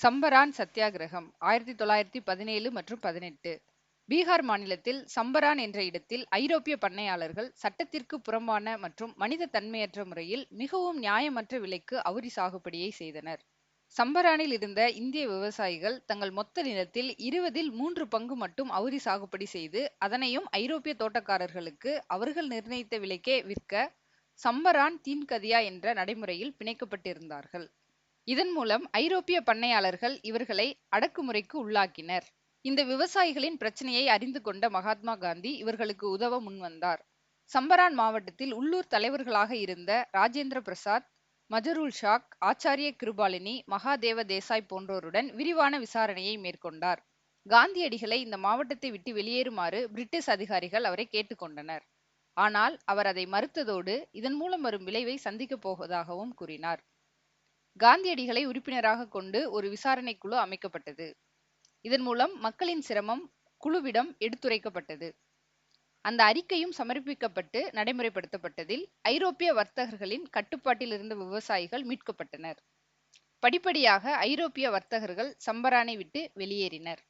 சம்பரான் சத்தியாகிரகம் ஆயிரத்தி தொள்ளாயிரத்தி பதினேழு மற்றும் பதினெட்டு. பீகார் மாநிலத்தில் சம்பரான் என்ற இடத்தில் ஐரோப்பிய பண்ணையாளர்கள் சட்டத்திற்கு புறம்பான மற்றும் மனித தன்மையற்ற முறையில் மிகவும் நியாயமற்ற விலைக்கு அவுரி சாகுபடியை செய்தனர். சம்பரானில் இருந்த இந்திய விவசாயிகள் தங்கள் மொத்த நிலத்தில் இருபதில் மூன்று பங்கு மட்டும் அவுரி சாகுபடி செய்து அதனையும் ஐரோப்பிய தோட்டக்காரர்களுக்கு அவர்கள் நிர்ணயித்த விலைக்கே விற்க சம்பரான் தீன்கதியா என்ற நடைமுறையில் பிணைக்கப்பட்டிருந்தார்கள். இதன் மூலம் ஐரோப்பிய பண்ணையாளர்கள் இவர்களை அடக்குமுறைக்கு உள்ளாக்கினர். இந்த விவசாயிகளின் பிரச்சனையை அறிந்து கொண்ட மகாத்மா காந்தி இவர்களுக்கு உதவ முன்வந்தார் சம்பரான் மாவட்டத்தில் உள்ளூர் தலைவர்களாக இருந்த ராஜேந்திர பிரசாத் மஜருல் ஷாக் ஆச்சாரிய கிருபாலினி மகாதேவ தேசாய் போன்றோருடன் விரிவான விசாரணையை மேற்கொண்டார். காந்தியடிகளை இந்த மாவட்டத்தை விட்டு வெளியேறுமாறு பிரிட்டிஷ் அதிகாரிகள் அவரை கேட்டுக்கொண்டனர் ஆனால் அவர் அதை மறுத்ததோடு இதன் மூலம் வரும் விளைவை சந்திக்கப் போவதாகவும் கூறினார். காந்தியடிகளை உறுப்பினராக கொண்டு ஒரு விசாரணை குழு அமைக்கப்பட்டது. இதன் மூலம் மக்களின் சிரமம் குழுவிடம் எடுத்துரைக்கப்பட்டது. அந்த அறிக்கையும் சமர்ப்பிக்கப்பட்டு நடைமுறைப்படுத்தப்பட்டதில் ஐரோப்பிய வர்த்தகர்களின் கட்டுப்பாட்டில் இருந்த விவசாயிகள் மீட்கப்பட்டனர். படிப்படியாக ஐரோப்பிய வர்த்தகர்கள் சம்பரானை விட்டு வெளியேறினர்.